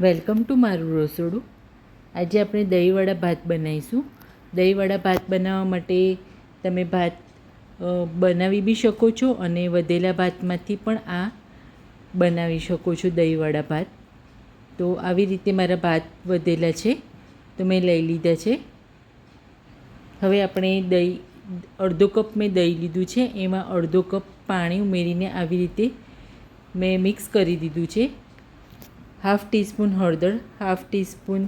Welcome to મારું રસોડું. આજે આપણે દહીંવાળા ભાત બનાવીશું. દહીંવાળા ભાત બનાવવા માટે તમે ભાત બનાવી બી શકો છો અને વધેલા ભાતમાંથી પણ આ બનાવી શકો છો દહીંવાળા ભાત. તો આવી રીતે મારા ભાત વધેલા છે. તો મેં લઈ લીધા છે. હવે આપણે દહીં, અડધો કપ મેં દહીં લીધું છે. એમાં અડધો કપ પાણી ઉમેરીને આવી રીતે મેં મિક્સ કરી દીધું છે. હાફ ટીસ્પૂન હળદર, હાફ ટીસ્પૂન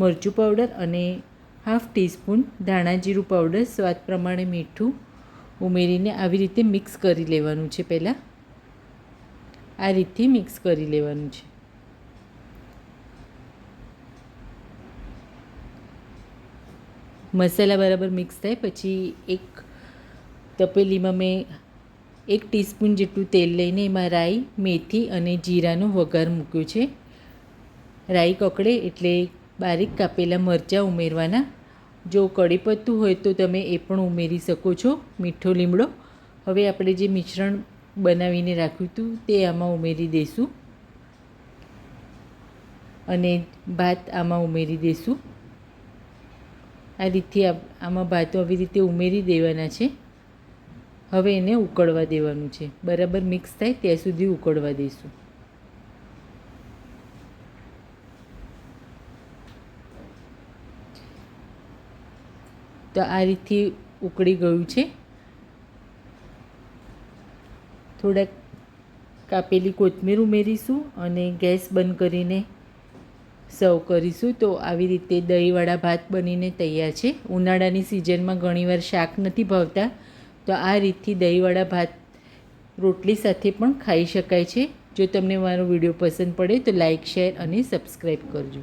મરચું પાવડર અને હાફ ટીસ્પૂન ધાણા જીરું પાવડર. સ્વાદ પ્રમાણે મીઠું ઉમેરીને આવી રીતે મિક્સ કરી લેવાનું છે પહેલાં. આ રીતથી મિક્સ કરી લેવાનું છે. મસાલા બરાબર મિક્સ થાય, પછી એક તપેલીમાં મેં એક ટીસ્પૂન જેટલું તેલ લઈને એમાં રાઈ, મેથી અને જીરાનો વઘાર મૂક્યો છે. રાઈ કકડે એટલે બારીક કાપેલા મરચાં ઉમેરવાના. જો કઢી પત્તું હોય તો તમે એ પણ ઉમેરી શકો છો, મીઠો લીમડો. હવે આપણે જે મિશ્રણ બનાવીને રાખ્યું હતું તે આમાં ઉમેરી દઈશું અને ભાત આમાં ઉમેરી દઈશું આ રીતથી આમાં ભાતો આવી રીતે ઉમેરી દેવાના છે. હવે એને ઉકળવા દેવાનું છે. બરાબર મિક્સ થાય ત્યાં સુધી ઉકળવા દઈશું તો આ રીતથી ઉકળી ગયું છે. થોડાક કાપેલી કોથમીર ઉમેરીશું અને ગેસ બંધ કરીને સર્વ કરીશું. તો આવી રીતે દહીંવાળા ભાત બનીને તૈયાર છે. ઉનાળાની સિઝનમાં ઘણીવાર શાક નથી ભાવતા. તો આ રીતથી દહીંવાળા ભાત રોટલી સાથે પણ ખાઈ શકાય છે. જો તમને મારો વીડિયો પસંદ પડે તો લાઇક શેર અને સબસ્ક્રાઈબ કરજો.